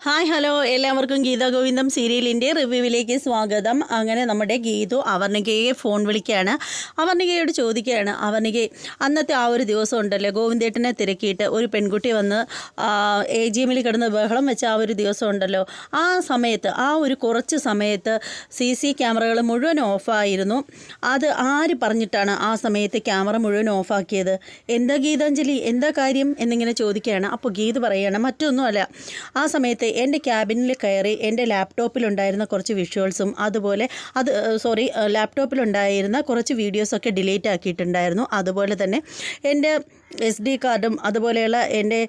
Hi hello. എല്ലാവർക്കും ഗീതാഗോവിന്ദം സീരിയലിന്റെ റിവ്യൂവിലേക്ക് സ്വാഗതം. അങ്ങനെ നമ്മുടെ ഗീതു അവർണികയെ ഫോൺ വിളിക്കുകയാണ്. അവർണികയോട് ചോദിക്കുകയാണ് അവർണിക അന്നത്തെ ആ ഒരു ദിവസം ഉണ്ടല്ലോ. ഗോവിന്ദേട്ടനെ തിരക്കിയിട്ട് ഒരു പെൺകുട്ടി വന്ന് എ ജി എമ്മിൽ കിടന്ന് ബഹളം വെച്ച ആ ഒരു ദിവസം ഉണ്ടല്ലോ. ആ സമയത്ത് ആ ഒരു കുറച്ച് സമയത്ത് സി സി ക്യാമറകൾ മുഴുവൻ ഓഫായിരുന്നു. അത് ആര് പറഞ്ഞിട്ടാണ് ആ സമയത്ത് ക്യാമറ മുഴുവൻ ഓഫാക്കിയത്? എന്താ ഗീതാഞ്ജലി? എന്താ കാര്യം? എന്നിങ്ങനെ ചോദിക്കുകയാണ്. അപ്പോൾ ഗീത് പറയുകയാണ് മറ്റൊന്നുമല്ല. ആ സമയത്ത് എന്റെ ക്യാബിനിൽ കയറി എന്റെ ലാപ്ടോപ്പിലുണ്ടായിരുന്ന കുറച്ച് വിഷ്വൽസും അതുപോലെ അത് സോറി ലാപ്ടോപ്പിലുണ്ടായിരുന്ന കുറച്ച് വീഡിയോസൊക്കെ ഡിലീറ്റ് ആക്കിയിട്ടുണ്ടായിരുന്നു. അതുപോലെ തന്നെ എന്റെ എസ് ഡി കാർഡും അതുപോലെയുള്ള എന്റെ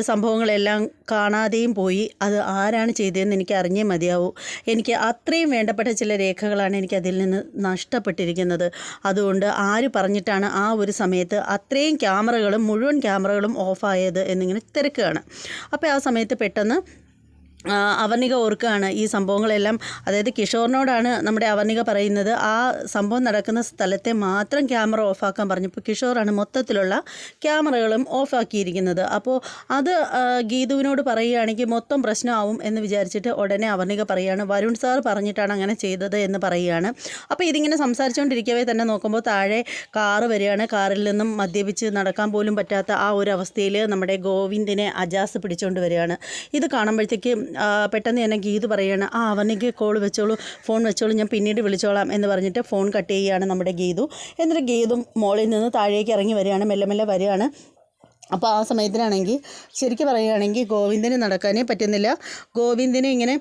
സംഭവങ്ങളെല്ലാം കാണാതെയും പോയി. അത് ആരാണ് ചെയ്തതെന്ന് എനിക്ക് അറിഞ്ഞേ മതിയാവൂ. എനിക്ക് അത്രയും വേണ്ടപ്പെട്ട ചില രേഖകളാണ് എനിക്ക് അതിൽ നിന്ന് നഷ്ടപ്പെട്ടിരിക്കുന്നത്. അതുകൊണ്ട് ആര് പറഞ്ഞിട്ടാണ് ആ ഒരു സമയത്ത് അത്രയും ക്യാമറകളും മുഴുവൻ ക്യാമറകളും ഓഫായത് എന്നിങ്ങനെ തിരക്കുകയാണ്. അപ്പോൾ ആ സമയത്ത് പെട്ടെന്ന് അവർണിക ഓർക്കുകയാണ് ഈ സംഭവങ്ങളെല്ലാം. അതായത് കിഷോറിനോടാണ് നമ്മുടെ അവർണിക പറയുന്നത്. ആ സംഭവം നടക്കുന്ന സ്ഥലത്തെ മാത്രം ക്യാമറ ഓഫാക്കാൻ പറഞ്ഞപ്പോൾ കിഷോറാണ് മൊത്തത്തിലുള്ള ക്യാമറകളും ഓഫാക്കിയിരിക്കുന്നത്. അപ്പോൾ അത് ഗീതുവിനോട് പറയുകയാണെങ്കിൽ മൊത്തം പ്രശ്നമാവും എന്ന് വിചാരിച്ചിട്ട് ഉടനെ അവർണിക പറയുകയാണ്. വരുൺ സാർ പറഞ്ഞിട്ടാണ് അങ്ങനെ ചെയ്തത് എന്ന് പറയുകയാണ്. അപ്പോൾ ഇതിങ്ങനെ സംസാരിച്ചുകൊണ്ടിരിക്കവേ തന്നെ നോക്കുമ്പോൾ താഴെ കാറ് വരികയാണ്. കാറിൽ നിന്നും മദ്യപിച്ച് നടക്കാൻ പോലും പറ്റാത്ത ആ ഒരു അവസ്ഥയിൽ നമ്മുടെ ഗോവിന്ദിനെ അജാസ് പിടിച്ചുകൊണ്ട് വരികയാണ്. ഇത് കാണുമ്പോഴത്തേക്ക് പെട്ടെന്ന് തന്നെ ഗീത് പറയുകയാണ് ആ അവനെങ്കിൽ കോൾ വെച്ചോളൂ ഫോൺ വെച്ചോളൂ ഞാൻ പിന്നീട് വിളിച്ചോളാം എന്ന് പറഞ്ഞിട്ട് ഫോൺ കട്ട് ചെയ്യുകയാണ് നമ്മുടെ ഗീതു. എന്നിട്ട് ഗീതും മോളിൽ നിന്ന് താഴേക്ക് ഇറങ്ങി വരികയാണ് മെല്ലെ മെല്ലെ വരികയാണ്. അപ്പോൾ ആ സമയത്തിനാണെങ്കിൽ ശരിക്കും പറയുകയാണെങ്കിൽ ഗോവിന്ദന് നടക്കാനേ പറ്റുന്നില്ല. ഗോവിന്ദനെ ഇങ്ങനെ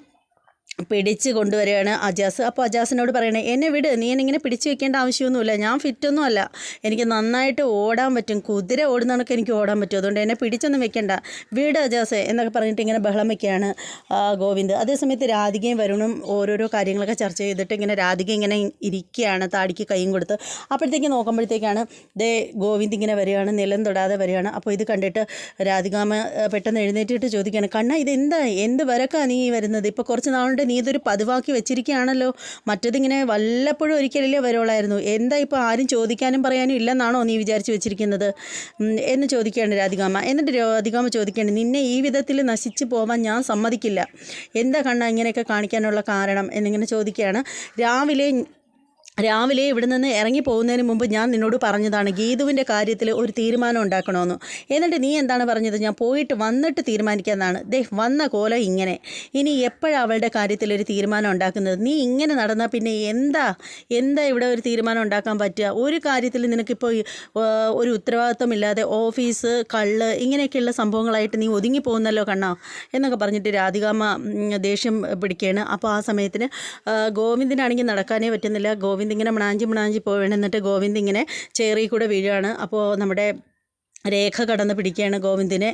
പിടിച്ച് കൊണ്ടുവരികയാണ് അജാസ്. അപ്പോൾ അജാസിനോട് പറയണേ എന്നെ വിട് നീ എന്നിങ്ങനെ പിടിച്ച് വെക്കേണ്ട ആവശ്യമൊന്നുമില്ല. ഞാൻ ഫിറ്റൊന്നും അല്ല എനിക്ക് നന്നായിട്ട് ഓടാൻ പറ്റും. കുതിര ഓടുന്ന കണക്ക് എനിക്ക് ഓടാൻ പറ്റും. അതുകൊണ്ട് എന്നെ പിടിച്ചൊന്നും വെക്കേണ്ട. വീട് അജാസ് എന്നൊക്കെ പറഞ്ഞിട്ട് ഇങ്ങനെ ബഹളം വെക്കുകയാണ് ആ, ഗോവിന്ദ്. അതേസമയത്ത് രാധികയും വരുണും ഓരോരോ കാര്യങ്ങളൊക്കെ ചർച്ച ചെയ്തിട്ട് ഇങ്ങനെ രാധിക ഇങ്ങനെ ഇരിക്കുകയാണ് താടിക്ക് കൈയും കൊടുത്ത്. അപ്പോഴത്തേക്ക് നോക്കുമ്പോഴത്തേക്കാണ് ദേ ഗോവിന്ദ് ഇങ്ങനെ വരികയാണ് നിലം തൊടാതെ വരികയാണ്. അപ്പോൾ ഇത് കണ്ടിട്ട് രാധികാമ്മ ആ, പെട്ടെന്ന് എഴുന്നേറ്റിട്ട് ചോദിക്കുകയാണ് കണ്ണ ഇത് എന്താ വരക്കാണ് നീ വരുന്നത്? ഇപ്പോൾ കുറച്ച് നാളുകൊണ്ട് നീ ഇതൊരു പതിവാക്കി വെച്ചിരിക്കുകയാണല്ലോ. മറ്റതിങ്ങനെ വല്ലപ്പോഴും ഒരിക്കലല്ലേ വരുള്ളായിരുന്നു എന്താ ഇപ്പോൾ ആരും ചോദിക്കാനും പറയാനും ഇല്ലെന്നാണോ നീ വിചാരിച്ച് വെച്ചിരിക്കുന്നത്? എന്ന് ചോദിക്കുകയാണ് രാധികാമ്മ. എന്നിട്ട് രാധികാമ്മ ചോദിക്കുകയാണ് നിന്നെ ഈ വിധത്തിൽ നശിച്ചു പോവാൻ ഞാൻ സമ്മതിക്കില്ല. എന്താ കണ്ണ ഇങ്ങനെയൊക്കെ കാണിക്കാനുള്ള കാരണം? എന്നിങ്ങനെ ചോദിക്കുകയാണ്. രാവിലെ രാവിലെ ഇവിടെ നിന്ന് ഇറങ്ങി പോകുന്നതിന് മുമ്പ് ഞാൻ നിന്നോട് പറഞ്ഞതാണ് ഗീതുവിന്റെ കാര്യത്തിൽ ഒരു തീരുമാനം ഉണ്ടാക്കണമെന്ന്. എന്നിട്ട് നീ എന്താണ് പറഞ്ഞത്? ഞാൻ പോയിട്ട് വന്നിട്ട് തീരുമാനിക്കാമെന്നാണ് ദേ വന്ന കോലം ഇങ്ങനെ. ഇനി എപ്പോഴാണ് അവളുടെ കാര്യത്തിൽ ഒരു തീരുമാനം ഉണ്ടാക്കുന്നത്? നീ ഇങ്ങനെ നടന്നാൽ പിന്നെ എന്താ? എന്താ ഇവിടെ ഒരു തീരുമാനം ഉണ്ടാക്കാൻ പറ്റുക? ഒരു കാര്യത്തിൽ നിനക്കിപ്പോൾ ഒരു ഉത്തരവാദിത്വമില്ലാതെ ഓഫീസ് കള്ള് ഇങ്ങനെയൊക്കെയുള്ള സംഭവങ്ങളായിട്ട് നീ ഒതുങ്ങി പോകുന്നല്ലോ കണ്ണാ? എന്നൊക്കെ പറഞ്ഞിട്ട് രാധികാമ്മ ദേഷ്യം പിടിക്കുകയാണ്. അപ്പോൾ ആ സമയത്തിന് ഗോവിന്ദിനാണെങ്കിൽ നടക്കാനേ പറ്റുന്നില്ല. ഗോവിന്ദ് ഇങ്ങനെ മണാഞ്ചി മണാഞ്ചി പോവുകയാണ് എന്നിട്ട് ഗോവിന്ദ് ഇങ്ങനെ ചേറിൽ കൂടെ വീഴുകയാണ് അപ്പോൾ നമ്മുടെ രേഖ കടന്ന് പിടിക്കുകയാണ് ഗോവിന്ദിനെ.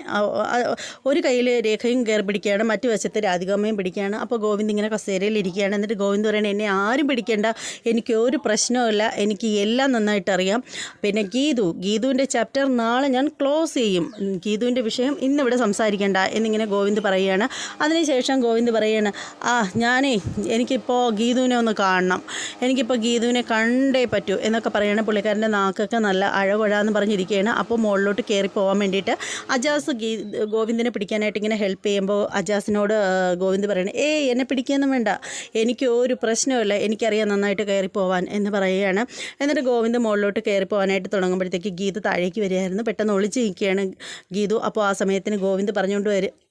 ഒരു കയ്യിൽ രേഖയും കയറി പിടിക്കുകയാണ് മറ്റു വശത്ത് രാധികാമ്മയും പിടിക്കുകയാണ്. അപ്പോൾ ഗോവിന്ദ് ഇങ്ങനെ കസേരയിൽ ഇരിക്കുകയാണ്. എന്നിട്ട് ഗോവിന്ദ് പറയണേ എന്നെ ആരും പിടിക്കേണ്ട. എനിക്ക് ഒരു പ്രശ്നവുമില്ല എനിക്ക് എല്ലാം നന്നായിട്ട് അറിയാം. പിന്നെ ഗീതു ഗീതുവിന്റെ ചാപ്റ്റർ നാളെ ഞാൻ ക്ലോസ് ചെയ്യും. ഗീതുവിന്റെ വിഷയം ഇന്നിവിടെ സംസാരിക്കേണ്ട. എന്നിങ്ങനെ ഗോവിന്ദ് പറയുകയാണ്. അതിനുശേഷം ഗോവിന്ദ് പറയുകയാണ് ആ ഞാനേ എനിക്കിപ്പോൾ ഗീതുവിനെ ഒന്ന് കാണണം. എനിക്കിപ്പോൾ ഗീതുവിനെ കണ്ടേ പറ്റൂ. എന്നൊക്കെ പറയുകയാണ് പുള്ളിക്കാരന്റെ നാക്കൊക്കെ നല്ല അഴകൊഴാന്ന് പറഞ്ഞിരിക്കുകയാണ്. അപ്പോൾ മുകളിലോട്ട് കയറി പോകാൻ വേണ്ടിയിട്ട് അജാസ് ഗീ ഗോവിന്ദിനെ പിടിക്കാനായിട്ട് ഇങ്ങനെ ഹെൽപ്പ് ചെയ്യുമ്പോൾ അജാസിനോട് ഗോവിന്ദ് പറയണേ ഏയ് എന്നെ പിടിക്കുകയൊന്നും വേണ്ട. എനിക്ക് ഒരു പ്രശ്നമില്ല എനിക്കറിയാം നന്നായിട്ട് കയറി എന്ന് പറയുകയാണ്. എന്നിട്ട് ഗോവിന്ദ് മുകളിലോട്ട് കയറി പോകാനായിട്ട് തുടങ്ങുമ്പോഴത്തേക്ക് ഗീത താഴേക്ക് വരികയായിരുന്നു. പെട്ടെന്ന് ഒളിച്ച് നിൽക്കുകയാണ് ഗീതു. അപ്പോൾ ആ സമയത്തിന് ഗോവിന്ദ് പറഞ്ഞുകൊണ്ട് വരും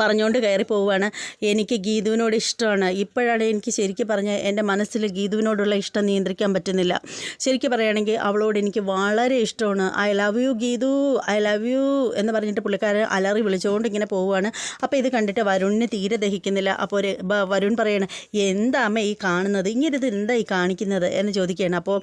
പറഞ്ഞുകൊണ്ട് കയറി പോവുകയാണ്. എനിക്ക് ഗീതുവിനോട് ഇഷ്ടമാണ്. ഇപ്പോഴാണ് എനിക്ക് ശരിക്കും പറഞ്ഞ എന്റെ മനസ്സിൽ ഗീതുവിനോടുള്ള ഇഷ്ടം നിയന്ത്രിക്കാൻ പറ്റുന്നില്ല. ശരിക്കും പറയുകയാണെങ്കിൽ അവളോട് എനിക്ക് വളരെ ഇഷ്ടമാണ്. I love you Geethu I love you എന്ന് പറഞ്ഞിട്ട് പുള്ളിക്കാരൻ അലറി വിളിച്ചുകൊണ്ട് ഇങ്ങനെ പോവുകയാണ്. അപ്പോൾ ഇത് കണ്ടിട്ട് വരുണിന് തീരെ ദഹിക്കുന്നില്ല. അപ്പോൾ ഒരു വരുൺ പറയണം എന്താ അമ്മ ഈ കാണുന്നത്? ഇങ്ങനെ ഇത് എന്താ ഈ കാണിക്കുന്നത്? എന്ന് ചോദിക്കുകയാണ്. അപ്പോൾ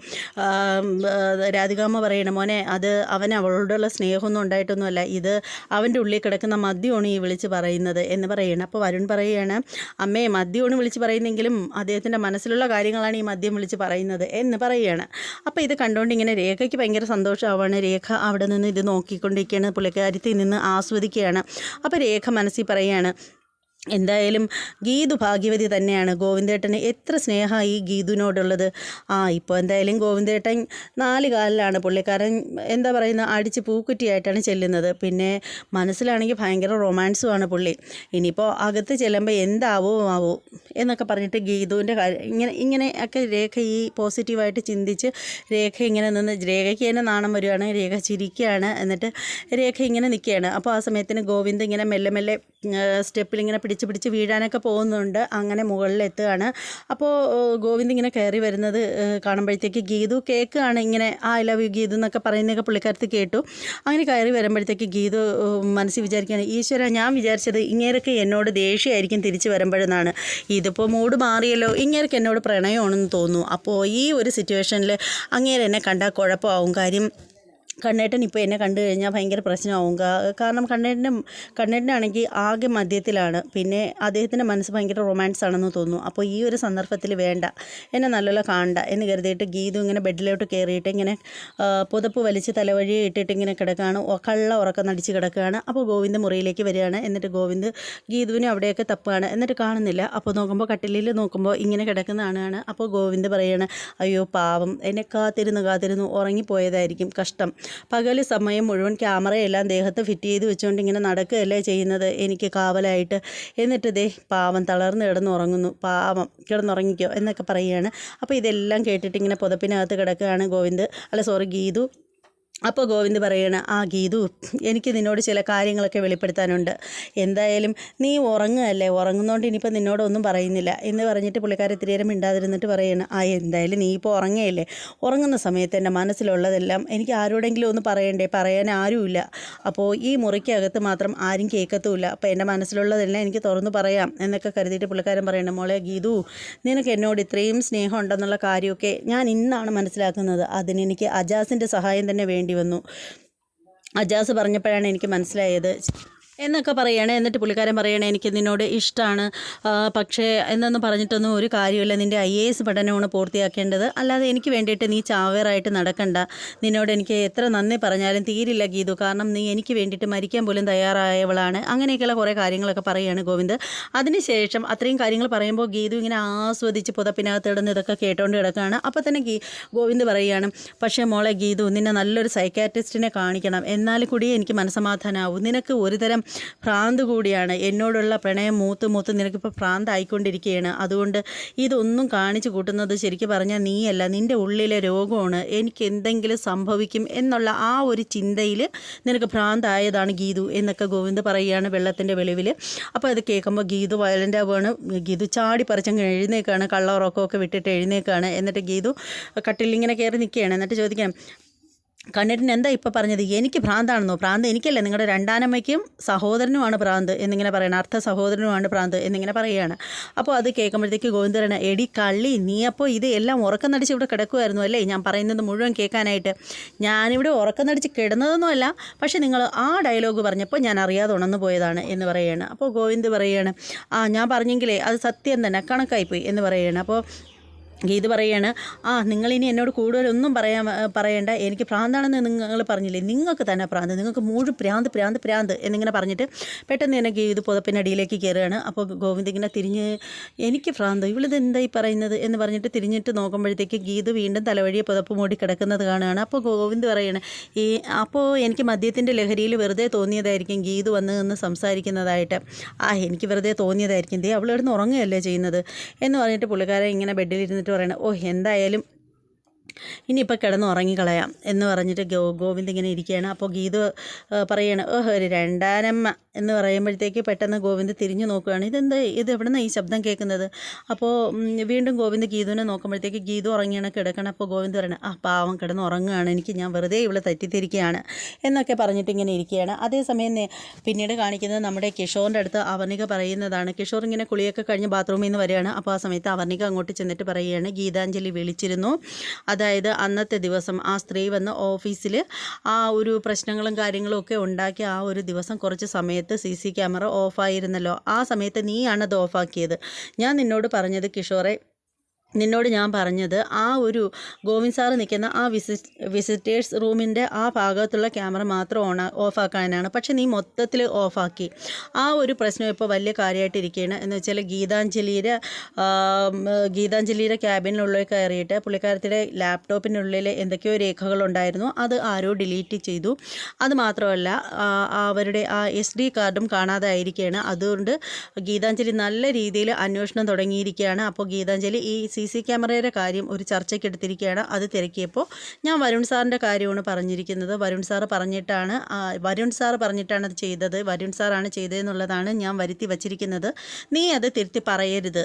രാധികാമ്മ പറയണം മോനെ അത് അവൻ അവളോടുള്ള സ്നേഹമൊന്നും ഉണ്ടായിട്ടൊന്നുമല്ല. ഇത് അവന്റെ ഉള്ളിൽ കിടക്കുന്ന മദ്യമാണ് ഈ വിളിച്ച് പറയുന്നത്. എന്ന് പറയുകയാണ്. അപ്പോൾ വരുൺ പറയുകയാണ് അമ്മേ മദ്യമാണ് വിളിച്ച് പറയുന്നെങ്കിലും അദ്ദേഹത്തിന്റെ മനസ്സിലുള്ള കാര്യങ്ങളാണ് ഈ മദ്യം വിളിച്ച് പറയുന്നത് എന്ന് പറയുകയാണ്. അപ്പോൾ ഇത് കണ്ടുകൊണ്ട് ഇങ്ങനെ രേഖയ്ക്ക് ഭയങ്കര സന്തോഷമാവാണ് രേഖ അവിടെ നിന്ന് ഇത് നോക്കിക്കൊണ്ടിരിക്കുകയാണ്. പുള്ളിക്കാരത്തിൽ നിന്ന് ആസ്വദിക്കുകയാണ്. അപ്പോൾ രേഖ മനസ്സിൽ പറയുകയാണ് എന്തായാലും ഗീതു ഭാഗ്യവതി തന്നെയാണ്. ഗോവിന്ദേട്ടന് എത്ര സ്നേഹമാണ് ഈ ഗീതുവിനോടുള്ളത്. ആ ഇപ്പോൾ എന്തായാലും ഗോവിന്ദേട്ടൻ നാല് കാലിലാണ് പുള്ളിക്കാരൻ എന്താ പറയുന്ന അടിച്ച് പൂക്കുറ്റിയായിട്ടാണ് ചെല്ലുന്നത്. പിന്നെ മനസ്സിലാണെങ്കിൽ ഭയങ്കര റൊമാൻസുമാണ് പുള്ളി. ഇനിയിപ്പോൾ അകത്ത് ചെല്ലുമ്പോൾ എന്താവോ ആവോ എന്നൊക്കെ പറഞ്ഞിട്ട് ഗീതുവിന്റെ ഇങ്ങനെ ഇങ്ങനെ ഒക്കെ രേഖ ഈ പോസിറ്റീവായിട്ട് ചിന്തിച്ച് രേഖ ഇങ്ങനെ നിന്ന് രേഖയ്ക്ക് തന്നെ നാണം വരുവാണ് രേഖ ചിരിക്കുകയാണ് എന്നിട്ട് രേഖ ഇങ്ങനെ നിൽക്കുകയാണ്. അപ്പോൾ ആ സമയത്തിന് ഗോവിന്ദ് ഇങ്ങനെ മെല്ലെ മെല്ലെ സ്റ്റെപ്പിൽ ഇങ്ങനെ പിടിച്ച് പിടിച്ച് വീഴാനൊക്കെ പോകുന്നുണ്ട്. അങ്ങനെ മുകളിലെത്തുകയാണ്. അപ്പോൾ ഗോവിന്ദ് ഇങ്ങനെ കയറി വരുന്നത് കാണുമ്പോഴത്തേക്ക് ഗീതു കേൾക്കുകയാണ് ഇങ്ങനെ ആ ഐ ലവ് യു ഗീതു എന്നൊക്കെ പറയുന്നതൊക്കെ പുള്ളിക്കാരത്ത് കേട്ടു. അങ്ങനെ കയറി വരുമ്പോഴത്തേക്ക് ഗീതു മനസ്സിൽ വിചാരിക്കുകയാണ് ഈശ്വര ഞാൻ വിചാരിച്ചത് ഇങ്ങേരൊക്കെ എന്നോട് ദേഷ്യമായിരിക്കും തിരിച്ചു വരുമ്പോഴെന്നാണ്. ഇതിപ്പോൾ മൂഡ് മാറിയല്ലോ ഇങ്ങേർക്ക് എന്നോട് പ്രണയമാണെന്ന് തോന്നുന്നു. അപ്പോൾ ഈ ഒരു സിറ്റുവേഷനിൽ അങ്ങേരെ എന്നെ കണ്ടാൽ കുഴപ്പമാവും. കാര്യം കണ്ണേട്ടൻ ഇപ്പോൾ എന്നെ കണ്ടു കഴിഞ്ഞാൽ ഭയങ്കര പ്രശ്നമാവും. കാരണം കണ്ണേട്ടന്റെ കണ്ണേട്ടനാണെങ്കിൽ ആകെ മദ്യത്തിലാണ്. പിന്നെ അദ്ദേഹത്തിന്റെ മനസ്സ് ഭയങ്കര റൊമാൻസ് ആണെന്ന് തോന്നുന്നു. അപ്പോൾ ഈ ഒരു സന്ദർഭത്തിൽ വേണ്ട. എന്നെ നല്ലപോലെ കാണണ്ട എന്ന് കരുതിയിട്ട് ഗീതു ഇങ്ങനെ ബെഡിലോട്ട് കയറിയിട്ട് ഇങ്ങനെ പുതപ്പ് വലിച്ച് തലവഴി ഇട്ടിട്ട് ഇങ്ങനെ കിടക്കുകയാണ്. കള്ള ഉറക്കം നടിച്ച് കിടക്കുകയാണ്. അപ്പോൾ ഗോവിന്ദ് മുറിയിലേക്ക് വരികയാണ്. എന്നിട്ട് ഗോവിന്ദ് ഗീതുവിനെ അവിടെയൊക്കെ തപ്പുകയാണ്. എന്നിട്ട് കാണുന്നില്ല. അപ്പോൾ നോക്കുമ്പോൾ കട്ടിലിൽ നോക്കുമ്പോൾ ഇങ്ങനെ കിടക്കുന്നതാണ് അപ്പോൾ ഗോവിന്ദ് പറയാണ് അയ്യോ പാവം. എന്നെ കാത്തിരുന്ന് കാത്തിരുന്ന് ഉറങ്ങിപ്പോയതായിരിക്കും കഷ്ടം. പകൽ സമയം മുഴുവൻ ക്യാമറയെല്ലാം ദേഹത്ത് ഫിറ്റ് ചെയ്ത് വെച്ചുകൊണ്ട് ഇങ്ങനെ നടക്കുകയല്ലേ ചെയ്യുന്നത്? എനിക്ക് കാവലായിട്ട്. എന്നിട്ട് ദേ പാവം തളർന്ന് കിടന്നുറങ്ങുന്നു. പാവം. കിടന്നുറങ്ങിക്കോ എന്നൊക്കെ പറയുകയാണ് അപ്പോൾ ഇതെല്ലാം കേട്ടിട്ട് ഇങ്ങനെ പുതപ്പിനകത്ത് കിടക്കുകയാണ് ഗോവിന്ദ്. അല്ല സോറി ഗീതു. അപ്പോൾ ഗോവിന്ദ് പറയണ ആ ഗീതു എനിക്ക് നിന്നോട് ചില കാര്യങ്ങളൊക്കെ വെളിപ്പെടുത്താനുണ്ട്. എന്തായാലും നീ ഉറങ്ങുകയല്ലേ? ഉറങ്ങുന്നതുകൊണ്ട് ഇനിയിപ്പോൾ നിന്നോടൊന്നും പറയുന്നില്ല. എന്ന് പറഞ്ഞിട്ട് പുള്ളിക്കാരെ ഇത്തിരി നേരം മിണ്ടാതിരുന്നിട്ട് പറയണം ആ എന്തായാലും നീ ഇപ്പോൾ ഉറങ്ങുകയല്ലേ? ഉറങ്ങുന്ന സമയത്ത് എന്റെ മനസ്സിലുള്ളതെല്ലാം എനിക്ക് ആരോടെങ്കിലും ഒന്ന് പറയണ്ടേ? പറയാൻ ആരുമില്ല. അപ്പോൾ ഈ മുറിക്കകത്ത് മാത്രം ആരും കേൾക്കത്തുമില്ല. അപ്പോൾ എന്റെ മനസ്സിലുള്ളതെല്ലാം എനിക്ക് തുറന്നു പറയാം എന്നൊക്കെ കരുതിയിട്ട് പുള്ളിക്കാരൻ പറയണം മോളെ ഗീതു നിനക്ക് എന്നോട് ഇത്രയും സ്നേഹം ഉണ്ടെന്നുള്ള കാര്യമൊക്കെ ഞാൻ ഇന്നാണ് മനസ്സിലാക്കുന്നത്. അതിനെനിക്ക് അജാസിന്റെ സഹായം തന്നെ വേണ്ടി വന്നു. അജാസ് പറഞ്ഞപ്പോഴാണ് എനിക്ക് മനസ്സിലായത്. എന്നൊക്കെ പറയണേ എന്നിട്ട് പുള്ളിക്കാരൻ പറയണേ എനിക്ക് നിന്നോട് ഇഷ്ടമാണ് പക്ഷേ എന്നൊന്നും പറഞ്ഞിട്ടൊന്നും ഒരു കാര്യമില്ല നിന്റെ ഐ എ എസ് പഠനമാണ് പൂർത്തിയാക്കേണ്ടത്. അല്ലാതെ എനിക്ക് വേണ്ടിയിട്ട് നീ ചാവേറായിട്ട് നടക്കണ്ട. നിന്നോട് എനിക്ക് എത്ര നന്ദി പറഞ്ഞാലും തീരില്ല ഗീതു. കാരണം നീ എനിക്ക് വേണ്ടിയിട്ട് മരിക്കാൻ പോലും തയ്യാറായവളാണ്. അങ്ങനെയൊക്കെയുള്ള കുറേ കാര്യങ്ങളൊക്കെ പറയുകയാണ് ഗോവിന്ദ്. അതിനുശേഷം അത്രയും കാര്യങ്ങൾ പറയുമ്പോൾ ഗീതു ഇങ്ങനെ ആസ്വദിച്ച് പുതപ്പിനകത്ത് ഇടുന്ന ഇതൊക്കെ കേട്ടോണ്ട് കിടക്കുകയാണ് അപ്പോൾ തന്നെ ഗീ ഗോവിന്ദ് പറയുകയാണ് പക്ഷേ മോളെ ഗീതു നിന്നെ നല്ലൊരു സൈക്കാട്രിസ്റ്റിനെ കാണിക്കണം. എന്നാൽ കൂടി എനിക്ക് മനസ്സമാധാനമാവും നിനക്ക് ഒരുതരം ഭ്രാന്ത് കൂടിയാണ്. എന്നോടുള്ള പ്രണയം മൂത്ത് മൂത്ത് നിനക്കിപ്പോൾ ഭ്രാന്തായിക്കൊണ്ടിരിക്കുകയാണ്. അതുകൊണ്ട് ഇതൊന്നും കാണിച്ചു കൂട്ടുന്നത് ശരിക്കും പറഞ്ഞാൽ നീയല്ല. നിന്റെ ഉള്ളിലെ രോഗമാണ്. എനിക്ക് എന്തെങ്കിലും സംഭവിക്കും എന്നുള്ള ആ ഒരു ചിന്തയിൽ നിനക്ക് ഭ്രാന്തായതാണ് ഗീതു എന്നൊക്കെ ഗോവിന്ദ് പറയുകയാണ് വെള്ളത്തിന്റെ വെളിവിൽ. അപ്പോൾ അത് കേൾക്കുമ്പോൾ ഗീതു വയലന്റ് ആവുകയാണ് ഗീതു ചാടി പറിച്ചങ്ങ് എഴുന്നേക്കാണ് കള്ളറൊക്കെ ഉറക്കമൊക്കെ വിട്ടിട്ട് എഴുന്നേക്കാണ് എന്നിട്ട് ഗീതു കട്ടിലിങ്ങനെ കയറി നിൽക്കുകയാണ്. എന്നിട്ട് ചോദിക്കാം കണ്ണേട്ടൻ എന്താ ഇപ്പോൾ പറഞ്ഞത്? എനിക്ക് ഭ്രാന്താണെന്നോ? ഭ്രാന്ത് എനിക്കല്ലേ. നിങ്ങളുടെ രണ്ടാനമ്മയ്ക്കും സഹോദരനുമാണ് ഭ്രാന്ത് എന്നിങ്ങനെ പറയണം. അർത്ഥ സഹോദരനുമാണ് ഭ്രാന്ത് എന്നിങ്ങനെ പറയുകയാണ്. അപ്പോൾ അത് കേൾക്കുമ്പോഴത്തേക്ക് ഗോവിന്ദരാണ് എടി കള്ളി നീ അപ്പോൾ ഇത് എല്ലാം ഉറക്കം നടിച്ച് ഇവിടെ കിടക്കുമായിരുന്നു അല്ലേ? ഞാൻ പറയുന്നത് മുഴുവൻ കേൾക്കാനായിട്ട്. ഞാനിവിടെ ഉറക്കം നടിച്ച് കിടന്നതൊന്നുമല്ല പക്ഷേ നിങ്ങൾ ആ ഡയലോഗ് പറഞ്ഞപ്പോൾ ഞാൻ അറിയാതെ ഉണർന്നു പോയതാണ് എന്ന് പറയുകയാണ്. അപ്പോൾ ഗോവിന്ദ് പറയുകയാണ് ആ ഞാൻ പറഞ്ഞെങ്കിലേ അത് സത്യം തന്നെ. കണക്കായിപ്പോയി എന്ന് പറയുകയാണ്. അപ്പോൾ ഗീത് പറയാണ് ആ നിങ്ങളിനി എന്നോട് കൂടുതലൊന്നും പറയാൻ പറയേണ്ട. എനിക്ക് ഭ്രാന്താണെന്ന് നിങ്ങൾ പറഞ്ഞില്ലേ? നിങ്ങൾക്ക് തന്നെ ഭ്രാന്ത് നിങ്ങൾക്ക് മുഴുവൻ ഭ്രാന്ത് ഭ്രാന്ത് ഭ്രാന്ത് എന്നിങ്ങനെ പറഞ്ഞിട്ട് പെട്ടെന്ന് തന്നെ ഗീത് പുതപ്പിനടിയിലേക്ക് കയറുകയാണ്. അപ്പോൾ ഗോവിന്ദ് ഇങ്ങനെ തിരിഞ്ഞ് എനിക്ക് ഭ്രാന്ത് ഇവളിത് എന്തായി പറയുന്നത്? എന്ന് പറഞ്ഞിട്ട് തിരിഞ്ഞിട്ട് നോക്കുമ്പോഴത്തേക്ക് ഗീത് വീണ്ടും തലവഴിയെ പുതപ്പ് മൂടി കിടക്കുന്നത് കാണുകയാണ്. അപ്പോൾ ഗോവിന്ദ് പറയാണ് ഈ അപ്പോൾ എനിക്ക് മദ്യത്തിന്റെ ലഹരിയിൽ വെറുതെ തോന്നിയതായിരിക്കും ഗീത് വന്ന് നിന്ന് സംസാരിക്കുന്നതായിട്ട്. ആ എനിക്ക് വെറുതെ തോന്നിയതായിരിക്കും. ദേ അവളിവിടുന്ന് ഉറങ്ങുകയല്ലേ ചെയ്യുന്നത്? എന്ന് പറഞ്ഞിട്ട് പുള്ളിക്കാരെ ഇങ്ങനെ ബെഡിൽ പറയണ ഓ എന്തായാലും ഇനിയിപ്പോൾ കിടന്ന് ഉറങ്ങിക്കളയാം എന്ന് പറഞ്ഞിട്ട് ഗോ ഗോവിന്ദ് ഇങ്ങനെ ഇരിക്കുകയാണ്. അപ്പോൾ ഗീത പറയുകയാണ് ഓഹ് ഒരു രണ്ടാനമ്മ എന്ന് പറയുമ്പോഴത്തേക്ക് പെട്ടെന്ന് ഗോവിന്ദ് തിരിഞ്ഞു നോക്കുകയാണ്. ഇതെന്താ? ഇത് എവിടെ നിന്നാണ് ഈ ശബ്ദം കേൾക്കുന്നത്? അപ്പോൾ വീണ്ടും ഗോവിന്ദ് ഗീതുവിനെ നോക്കുമ്പോഴത്തേക്ക് ഗീതു ഉറങ്ങിയാണ് കിടക്കണം. അപ്പോൾ ഗോവിന്ദ് പറയണം ആ പാവം കിടന്ന് ഉറങ്ങുകയാണ് എനിക്ക് ഞാൻ വെറുതെ ഇവിടെ തെറ്റിദ്ധരിക്കുകയാണ് എന്നൊക്കെ പറഞ്ഞിട്ട് ഇങ്ങനെ ഇരിക്കുകയാണ്. അതേസമയം പിന്നീട് കാണിക്കുന്നത് നമ്മുടെ കിഷോറിന്റെ അടുത്ത് അവർണിക പറയുന്നതാണ്. കിഷോർ ഇങ്ങനെ കുളിയൊക്കെ കഴിഞ്ഞ് ബാത്റൂമിൽ നിന്ന് വരികയാണ്. അപ്പോൾ ആ സമയത്ത് അവർണിക അങ്ങോട്ട് ചെന്നിട്ട് പറയുകയാണ് ഗീതാഞ്ജലി വിളിച്ചിരുന്നു. അതായത് അന്നത്തെ ദിവസം ആ സ്ത്രീ വന്ന് ഓഫീസിൽ ആ ഒരു പ്രശ്നങ്ങളും കാര്യങ്ങളും ഒക്കെ ഉണ്ടാക്കി ആ ഒരു ദിവസം കുറച്ച് സമയത്ത് സി സി ക്യാമറ ഓഫായിരുന്നല്ലോ. ആ സമയത്ത് നീയാണ് അത് ഓഫാക്കിയത്. ഞാൻ നിന്നോട് പറഞ്ഞത് കിഷോറെ നിന്നോട് ഞാൻ പറഞ്ഞത് ആ ഒരു ഗോവിന്ദ് സാറ് നിൽക്കുന്ന ആ വിസിറ്റ് വിസിറ്റേഴ്സ് റൂമിന്റെ ആ ഭാഗത്തുള്ള ക്യാമറ മാത്രം ഓൺ ഓഫാക്കാനാണ്. പക്ഷേ നീ മൊത്തത്തിൽ ഓഫാക്കി. ആ ഒരു പ്രശ്നം ഇപ്പോൾ വലിയ കാര്യമായിട്ടിരിക്കുകയാണ് എന്ന് വെച്ചാൽ ഗീതാഞ്ജലിയുടെ ഗീതാഞ്ജലിയുടെ ക്യാബിനുള്ളിൽ കയറിയിട്ട് പുള്ളിക്കാരത്തിന്റെ ലാപ്ടോപ്പിനുള്ളിൽ എന്തൊക്കെയോ രേഖകളുണ്ടായിരുന്നു. അത് ആരോ ഡിലീറ്റ് ചെയ്തു. അത് മാത്രമല്ല അവരുടെ ആ എസ് ഡി കാർഡും കാണാതായിരിക്കുകയാണ് അതുകൊണ്ട് ഗീതാഞ്ജലി നല്ല രീതിയിൽ അന്വേഷണം തുടങ്ങിയിരിക്കുകയാണ് അപ്പോൾ ഗീതാഞ്ജലി ഈ സി സി സി ക്യാമറയുടെ കാര്യം ഒരു ചർച്ചയ്ക്ക് എടുത്തിരിക്കുകയാണ്. അത് തിരക്കിയപ്പോൾ ഞാൻ വരുൺ സാറിന്റെ കാര്യമാണ് പറഞ്ഞിരിക്കുന്നത്. വരുൺ സാർ പറഞ്ഞിട്ടാണ് വരുൺ സാർ പറഞ്ഞിട്ടാണ് അത് ചെയ്തത്. വരുൺ സാറാണ് ചെയ്തതെന്നുള്ളതാണ് ഞാൻ വരുത്തി വച്ചിരിക്കുന്നത്. നീ അത് തിരുത്തി പറയരുത്.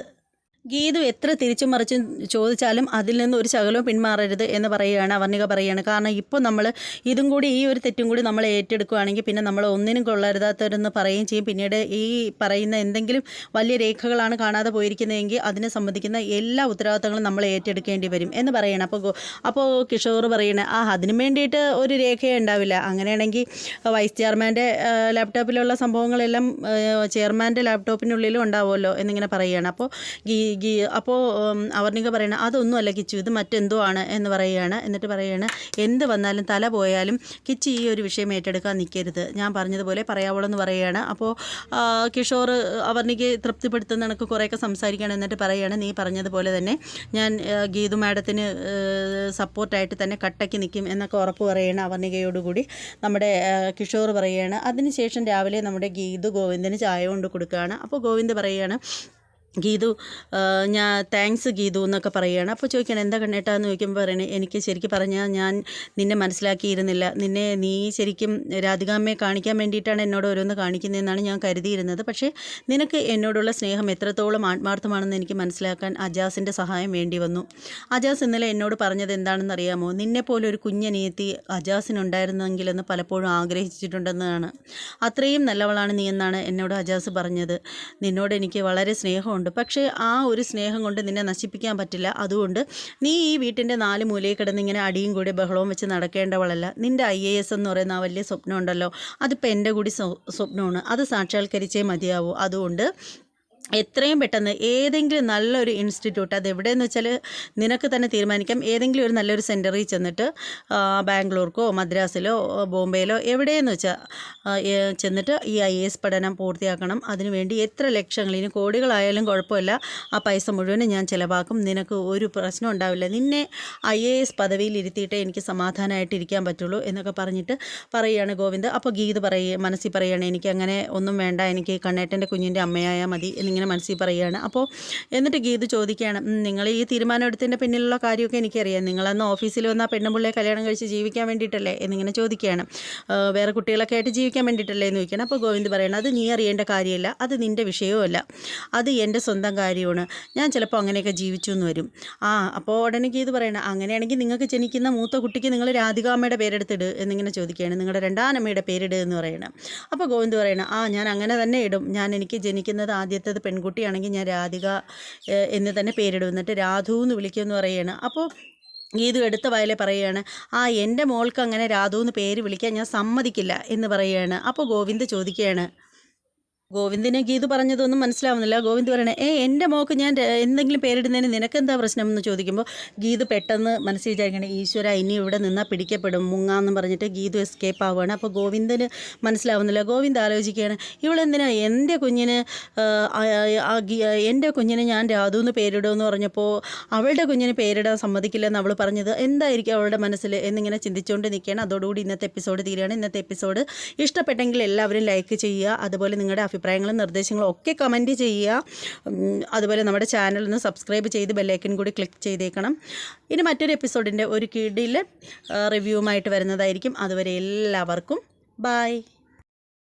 ഗീതു എത്ര തിരിച്ചും മറിച്ചും ചോദിച്ചാലും അതിൽ നിന്ന് ഒരു ശകലവും പിന്മാറരുത് എന്ന് പറയുകയാണ് അവർണിക പറയുകയാണ്. കാരണം ഇപ്പോൾ നമ്മൾ ഇതും കൂടി ഈ ഒരു തെറ്റും കൂടി നമ്മൾ ഏറ്റെടുക്കുകയാണെങ്കിൽ പിന്നെ നമ്മൾ ഒന്നിനും കൊള്ളരുതാത്തവരെന്ന് പറയുകയും ചെയ്യും. പിന്നീട് ഈ പറയുന്ന എന്തെങ്കിലും വലിയ രേഖകളാണ് കാണാതെ പോയിരിക്കുന്നതെങ്കിൽ അതിനെ സംബന്ധിക്കുന്ന എല്ലാ ഉത്തരവാദിത്തങ്ങളും നമ്മൾ ഏറ്റെടുക്കേണ്ടി വരും എന്ന് പറയണം അപ്പോൾ അപ്പോൾ കിഷോർ പറയണ ആ അതിനു വേണ്ടിയിട്ട് ഒരു രേഖയേ ഉണ്ടാവില്ല. അങ്ങനെയാണെങ്കിൽ വൈസ് ചെയർമാന്റെ ലാപ്ടോപ്പിലുള്ള സംഭവങ്ങളെല്ലാം ചെയർമാന്റെ ലാപ്ടോപ്പിനുള്ളിലും ഉണ്ടാവുമല്ലോ എന്നിങ്ങനെ പറയുകയാണ്. അപ്പോൾ ഗീ അപ്പോൾ അവർണിക പറയണ അതൊന്നുമല്ല കിച്ചു ഇത് മറ്റെന്തോ ആണ് എന്ന് പറയുകയാണ്. എന്നിട്ട് പറയുകയാണ് എന്ത് വന്നാലും തല പോയാലും കിച്ചു ഈ ഒരു വിഷയം ഏറ്റെടുക്കാൻ നിൽക്കരുത് ഞാൻ പറഞ്ഞതുപോലെ പറയാവുള്ളൂ എന്ന് പറയുകയാണ് അപ്പോൾ കിഷോർ അവർണിക്ക് തൃപ്തിപ്പെടുത്തുന്ന കണക്ക് കുറേയൊക്കെ സംസാരിക്കുകയാണ് എന്നിട്ട് പറയുകയാണ് നീ പറഞ്ഞതുപോലെ തന്നെ ഞാൻ ഗീതു മാഡത്തിന് സപ്പോർട്ടായിട്ട് തന്നെ കട്ടയ്ക്ക് നിൽക്കും എന്നൊക്കെ ഉറപ്പ് പറയുകയാണ് അവർണികയോടുകൂടി. നമ്മുടെ കിഷോർ പറയുകയാണ് അതിനുശേഷം രാവിലെ നമ്മുടെ ഗീതു ഗോവിന്ദന് ചായ കൊണ്ട് കൊടുക്കുകയാണ്. അപ്പോൾ ഗോവിന്ദ് പറയുകയാണ് ഗീതു ഞാൻ താങ്ക്സ് ഗീതു എന്നൊക്കെ പറയുകയാണ്. അപ്പോൾ ചോദിക്കണം എന്താ കണ്ണേട്ടാന്ന് ചോദിക്കുമ്പോൾ പറയണേ എനിക്ക് ശരിക്കും പറഞ്ഞാൽ ഞാൻ നിന്നെ മനസ്സിലാക്കിയിരുന്നില്ല. നിന്നെ നീ ശരിക്കും രാധികാമ്മയെ കാണിക്കാൻ വേണ്ടിയിട്ടാണ് എന്നോട് ഓരോന്ന് കാണിക്കുന്നതെന്നാണ് ഞാൻ കരുതിയിരുന്നത്. പക്ഷേ നിനക്ക് എന്നോടുള്ള സ്നേഹം എത്രത്തോളം ആത്മാർത്ഥമാണെന്ന് എനിക്ക് മനസ്സിലാക്കാൻ അജാസിന്റെ സഹായം വേണ്ടി വന്നു. അജാസ് ഇന്നലെ എന്നോട് പറഞ്ഞത് എന്താണെന്ന് അറിയാമോ? നിന്നെപ്പോലെ ഒരു കുഞ്ഞനിയത്തി അജാസിനുണ്ടായിരുന്നെങ്കിലെന്ന് പലപ്പോഴും ആഗ്രഹിച്ചിട്ടുണ്ടെന്നാണ്. അത്രയും നല്ലവളാണ് നീ എന്നാണ് എന്നോട് അജാസ് പറഞ്ഞത്. നിന്നോട് എനിക്ക് വളരെ സ്നേഹമുണ്ട്. പക്ഷേ ആ ഒരു സ്നേഹം കൊണ്ട് നിന്നെ നശിപ്പിക്കാൻ പറ്റില്ല. അതുകൊണ്ട് നീ ഈ വീട്ടിന്റെ നാല് മൂലയിൽ കിടന്ന് ഇങ്ങനെ അടിയും കൂടി ബഹളവും വെച്ച് നടക്കേണ്ടവളല്ല. നിന്റെ ഐ എ എസ് എന്ന് പറയുന്ന ആ വലിയ സ്വപ്നമുണ്ടല്ലോ അതിപ്പോൾ എന്റെ കൂടി സ്വപ്നമാണ്. അത് സാക്ഷാത്കരിച്ചേ മതിയാവൂ. അതുകൊണ്ട് എത്രയും പെട്ടെന്ന് ഏതെങ്കിലും നല്ലൊരു ഇൻസ്റ്റിറ്റ്യൂട്ട് അത് എവിടെയെന്ന് വെച്ചാൽ നിനക്ക് തന്നെ തീരുമാനിക്കാം. ഏതെങ്കിലും ഒരു നല്ലൊരു സെന്ററിൽ ചെന്നിട്ട് ബാംഗ്ലൂർക്കോ മദ്രാസിലോ ബോംബെയിലോ എവിടെയെന്ന് വെച്ചാൽ ചെന്നിട്ട് ഈ ഐ എസ് പഠനം പൂർത്തിയാക്കണം. അതിനുവേണ്ടി എത്ര ലക്ഷങ്ങൾ ഇനി കോടികളായാലും കുഴപ്പമില്ല. ആ പൈസ മുഴുവനും ഞാൻ ചിലവാക്കും. നിനക്ക് ഒരു പ്രശ്നം ഉണ്ടാവില്ല. നിന്നെ ഐ എ എസ് പദവിയിൽ ഇരുത്തിയിട്ടേ എനിക്ക് സമാധാനമായിട്ട് ഇരിക്കാൻ പറ്റുള്ളൂ എന്നൊക്കെ പറഞ്ഞിട്ട് പറയുകയാണ് ഗോവിന്ദ്. അപ്പോൾ ഗീത് പറയുക മനസ്സിൽ പറയുകയാണ് എനിക്ക് അങ്ങനെ ഒന്നും വേണ്ട. എനിക്ക് കണ്ണേട്ടന്റെ കുഞ്ഞിന്റെ അമ്മയായാൽ മതി എന്നിങ്ങനെ മനസ്സിൽ പറയുകയാണ്. അപ്പോൾ എന്നിട്ട് ഗീത് ചോദിക്കുകയാണ് നിങ്ങൾ ഈ തീരുമാനം എടുത്തതിന്റെ പിന്നിലുള്ള കാര്യമൊക്കെ എനിക്കറിയാം. നിങ്ങളന്ന് ഓഫീസിൽ വന്ന ആ പെണ്ണുപിള്ളയെ കല്യാണം കഴിച്ച് ജീവിക്കാൻ വേണ്ടിയിട്ടല്ലേ? എന്നിങ്ങനെ ചോദിക്കുകയാണ്. വേറെ കുട്ടികളൊക്കെ ആയിട്ട് ജീവിക്കാൻ വേണ്ടിയിട്ടല്ലേ? എന്ന് ചോദിക്കണം അപ്പോൾ ഗോവിന്ദ് പറയണം അത് നീ അറിയേണ്ട കാര്യമല്ല. അത് നിന്റെ വിഷയവുമല്ല അത് എന്റെ സ്വന്തം കാര്യമാണ്. ഞാൻ ചിലപ്പോൾ അങ്ങനെയൊക്കെ ജീവിച്ചു എന്ന് വരും. ആ അപ്പോൾ ഉടനെ ഗീത് പറയണം അങ്ങനെയാണെങ്കിൽ നിങ്ങൾക്ക് ജനിക്കുന്ന മൂത്ത കുട്ടിക്ക് നിങ്ങൾ രാധികാമ്മയുടെ പേരെടുത്തിട്. എന്നിങ്ങനെ ചോദിക്കുകയാണ് നിങ്ങളുടെ രണ്ടാനമ്മയുടെ പേരിട് എന്ന് പറയണം. അപ്പോൾ ഗോവിന്ദ് പറയണം ആ ഞാൻ അങ്ങനെ തന്നെ ഇടും. ഞാൻ എനിക്ക് ജനിക്കുന്നത് ആദ്യത്തേത് പെൺകുട്ടിയാണെങ്കിൽ ഞാൻ രാധിക എന്ന് തന്നെ പേരിടും. എന്നിട്ട് രാധു എന്ന് വിളിക്കുമെന്ന് പറയുകയാണ്. അപ്പോൾ ഗീതു എടുത്ത വയലെ പറയുകയാണ് ആ എന്റെ മോൾക്ക് അങ്ങനെ രാധു എന്ന് പേര് വിളിക്കാൻ ഞാൻ സമ്മതിക്കില്ല എന്ന് പറയുകയാണ്. അപ്പോൾ ഗോവിന്ദ് ചോദിക്കുകയാണ് ഗോവിന്ദിനെ ഗീതു പറഞ്ഞതൊന്നും മനസ്സിലാവുന്നില്ല. ഗോവിന്ദ് പറയണേ ഏ എന്റെ മോക്ക് ഞാൻ എന്തെങ്കിലും പേരിടുന്നതിന് നിനക്കെന്താ പ്രശ്നം? എന്ന് ചോദിക്കുമ്പോൾ ഗീതു പെട്ടെന്ന് മനസ്സിൽ വിചാരിക്കണേ ഈശ്വര ഇനി ഇവിടെ നിന്നാൽ പിടിക്കപ്പെടും മുങ്ങാന്ന് പറഞ്ഞിട്ട് ഗീതു എസ്കേപ്പ് ആവുകയാണ്. അപ്പോൾ ഗോവിന്ദന് മനസ്സിലാവുന്നില്ല. ഗോവിന്ദ് ആലോചിക്കുകയാണ് ഇവളെന്തിനാ എന്റെ കുഞ്ഞിന് എന്റെ കുഞ്ഞിന് ഞാൻ രാധു എന്ന് പേരിടുമെന്ന് പറഞ്ഞപ്പോൾ അവളുടെ കുഞ്ഞിന് പേരിടാൻ സമ്മതിക്കില്ലെന്ന് അവൾ പറഞ്ഞത് എന്തായിരിക്കും അവളുടെ മനസ്സിൽ? എന്നിങ്ങനെ ചിന്തിച്ചുകൊണ്ട് നിൽക്കുകയാണ്. അതോടുകൂടി ഇന്നത്തെ എപ്പിസോഡ് തീരുകയാണ്. ഇന്നത്തെ എപ്പിസോഡ് ഇഷ്ടപ്പെട്ടെങ്കിൽ എല്ലാവരും ലൈക്ക് ചെയ്യുക. അതുപോലെ നിങ്ങളുടെ അഭിപ്രായങ്ങളും നിർദ്ദേശങ്ങളും ഒക്കെ കമന്റ് ചെയ്യുക. അതുപോലെ നമ്മുടെ ചാനൽ ഒന്ന് സബ്സ്ക്രൈബ് ചെയ്ത് ബെല്ലൈക്കൻ കൂടി ക്ലിക്ക് ചെയ്തേക്കണം. ഇനി മറ്റൊരു എപ്പിസോഡിന്റെ ഒരു കീഴിൽ റിവ്യൂവുമായിട്ട് വരുന്നതായിരിക്കും. അതുവരെ എല്ലാവർക്കും ബായ്